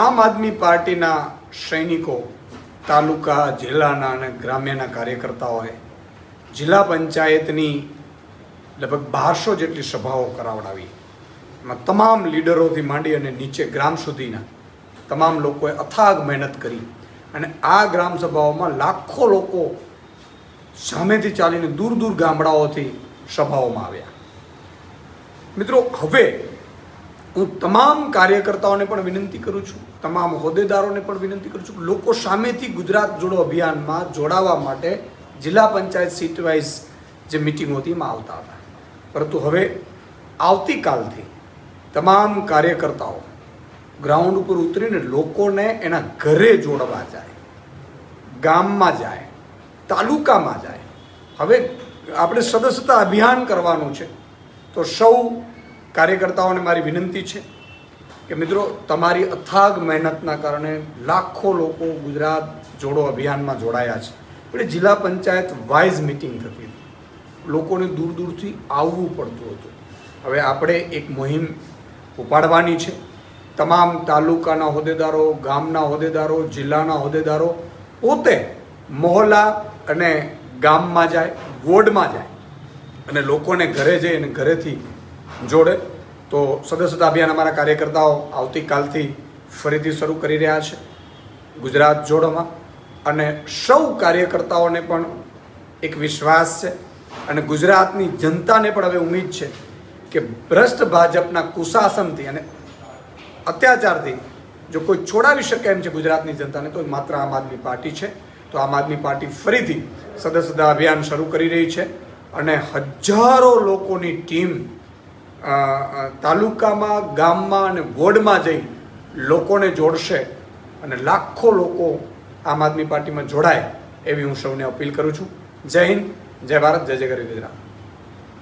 આમ આદમી પાર્ટીના સૈનિકો તાલુકા, જિલ્લાના અને ગ્રામ્યના કાર્યકર્તાઓએ જિલ્લા પંચાયતની લગભગ બારસો જેટલી સભાઓ કરાવડાવી. એમાં તમામ લીડરોથી માંડી અને નીચે ગ્રામ સુધીના તમામ લોકોએ અથાગ મહેનત કરી અને આ ગ્રામ સભાઓમાં લાખો લોકો સામેથી ચાલીને દૂર દૂર ગામડાઓથી સભાઓમાં આવ્યા. મિત્રો, હવે હું તમામ કાર્યકર્તાઓને પણ વિનંતી કરું છું, તમામ હોદ્દેદારોને પણ વિનંતી કરું છું લોકો સામેથી ગુજરાત જોડો અભિયાનમાં જોડાવા માટે જિલ્લા પંચાયત સીટ વાઇઝ જે મિટિંગો હતી એમાં આવતા હતા. પરંતુ હવે આવતીકાલથી તમામ કાર્યકર્તાઓ ગ્રાઉન્ડ ઉપર ઉતરીને લોકોને એના ઘરે જોડવા જાય, ગામમાં જાય, તાલુકામાં જાય. હવે આપણે સદસ્યતા અભિયાન કરવાનું છે, તો સૌ કાર્યકર્તાઓને મારી વિનંતી છે કે મિત્રો, તમારી અથાગ મહેનતના કારણે લાખો લોકો ગુજરાત જોડો અભિયાનમાં જોડાયા છે. એટલે જિલ્લા પંચાયત વાઇઝ મિટિંગ થતી હતી. લોકોને દૂર દૂરથી આવવું પડતું હતું. હવે આપણે એક મુહિમ ઉપાડવાની છે. તમામ તાલુકાના હોદ્દેદારો, ગામના હોદ્દેદારો, જિલ્લાના હોદ્દેદારો પોતે મોહલ્લા અને ગામમાં જાય, વોર્ડમાં જાય અને લોકોને ઘરે જઈ અને ઘરેથી જોડે. તો સદસ્યતા અભિયાન અમારા કાર્યકર્તાઓ આવતીકાલથી ફરીથી શરૂ કરી રહ્યા છે ગુજરાત જોડોમાં. અને સૌ કાર્યકર્તાઓને પણ એક વિશ્વાસ છે અને ગુજરાતની જનતાને પણ હવે ઉમીદ છે કે ભ્રષ્ટ ભાજપના કુશાસનથી અને અત્યાચારથી જો કોઈ છોડાવી શકે એમ છે ગુજરાતની જનતાને, તો માત્ર આમ આદમી પાર્ટી છે. તો આમ આદમી પાર્ટી ફરીથી સદસ્યતા અભિયાન શરૂ કરી રહી છે. અને હજારો લોકોની ટીમ તાલુકામાં, ગામમાં અને વોર્ડમાં જઈ લોકોને જોડશે અને લાખો લોકો આમ આદમી પાર્ટીમાં જોડાય એવી હું સૌને અપીલ કરું છું. જય હિન્દ, જય ભારત, જય જય ગરી ગુજરાત.